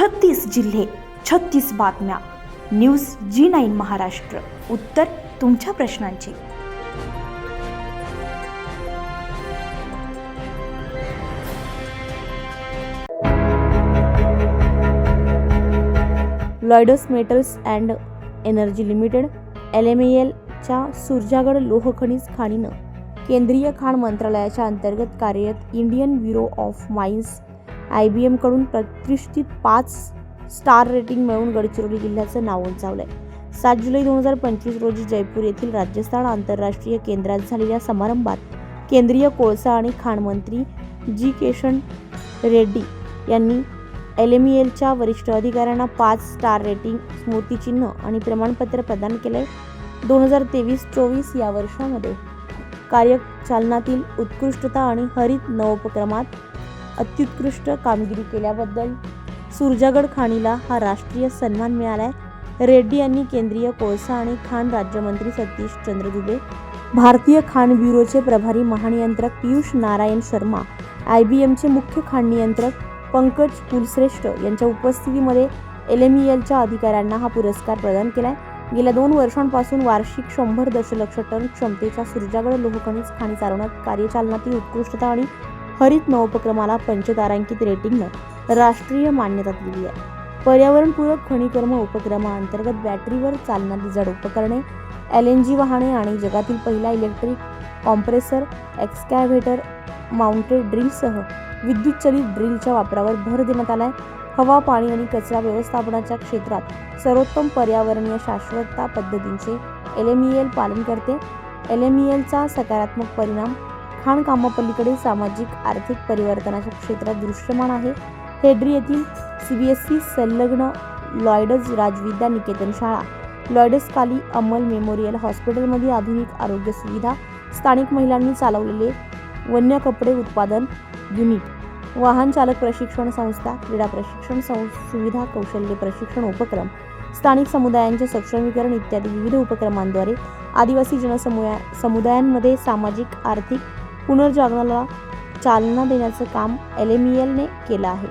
छत्तीस जिल्हे छत्तीस बातम्या. न्यूज जी नाईन महाराष्ट्र. उत्तर तुमच्या प्रश्नांची. Lloyds metals and energy limited L M एलच्या सुरजागड लोहखनिज खाणीनं केंद्रीय खाण मंत्रालयाच्या अंतर्गत कार्यरत Indian bureau of mines I B एमकडून प्रतिष्ठित पाच स्टार रेटिंग मिळवून गडचिरोली जिल्ह्याचं नाव उंचावलं आहे सात जुलै दोन हजार पंचवीस रोजी जयपूर येथील राजस्थान आंतरराष्ट्रीय केंद्रात झालेल्या समारंभात केंद्रीय कोळसा आणि खाण मंत्री जी किशन रेड्डी यांनी एल एम एलच्या वरिष्ठ अधिकाऱ्यांना पाच स्टार रेटिंग स्मृतिचिन्ह आणि प्रमाणपत्र प्रदान केले दोन हजार तेवीस चोवीस या वर्षामध्ये कार्यचालनातील उत्कृष्टता आणि हरित नवोपक्रमात अत्युत्कृष्ट कामगिरी केल्याबद्दल सुरजागड खाणीला हा राष्ट्रीय सन्मान मिळालाय. रेड्डी यांनी केंद्रीय कोळसा आणि खाण राज्यमंत्री सतीश चंद्र दुबे भारतीय खाण ब्युरोचे प्रभारी महानियंत्रक पियुष नारायण शर्मा आय बी एमचे मुख्य खाण नियंत्रक पंकज कुलश्रेष्ठ यांच्या उपस्थितीमध्ये एल एम एलच्या अधिकाऱ्यांना हा पुरस्कार प्रदान केलाय. गेल्या दोन वर्षांपासून वार्षिक शंभर दशलक्ष टन क्षमतेच्या सुरजागड लोहखनिज खाणी चालवण्यात कार्यचालनातील उत्कृष्टता आणि हरित नवोपक्रमाला पंचतारांकित रेटिंगनं राष्ट्रीय मान्यता दिली आहे. पर्यावरणपूरक खनिकर्म उपक्रमाअंतर्गत बॅटरीवर चालणारी जड उपकरणे एल एन जी वाहने आणि जगातील पहिला इलेक्ट्रिक कॉम्प्रेसर एक्सकॅव्हेटर माउंटेड ड्रिलसह विद्युतचलित ड्रिलच्या वापरावर भर देण्यात आलाय हवा पाणी आणि कचरा व्यवस्थापनाच्या क्षेत्रात सर्वोत्तम पर्यावरणीय शाश्वतता पद्धतींचे एल एम एल पालन करते. एल एम एलचा सकारात्मक परिणाम खाणकामापलीकडे सामाजिक आर्थिक परिवर्तनाच्या क्षेत्रात दृश्यमान आहे. हेड्री येथील सी बी एस सी संलग्न लॉयडज राजविद्या निकेतन शाळा. लॉयडस काली अमल मेमोरियल हॉस्पिटलमध्ये आधुनिक आरोग्य सुविधा स्थानिक महिलांनी चालवलेले वन्य कपडे उत्पादन युनिट वाहन चालक प्रशिक्षण संस्था क्रीडा प्रशिक्षण सं सुविधा कौशल्य प्रशिक्षण उपक्रम स्थानिक समुदायांचे सक्षमीकरण इत्यादी विविध उपक्रमांद्वारे आदिवासी जनसमुया समुदायांमध्ये सामाजिक आर्थिक पुनर्जागरणाला चालना देण्याचं काम एल एम एलने केलं आहे.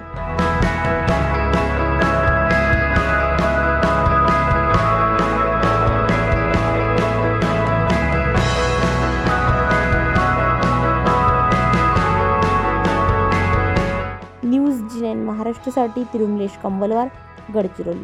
न्यूज जी नाईन महाराष्ट्रासाठी तिरुमलेश कंबलवार गडचिरोली.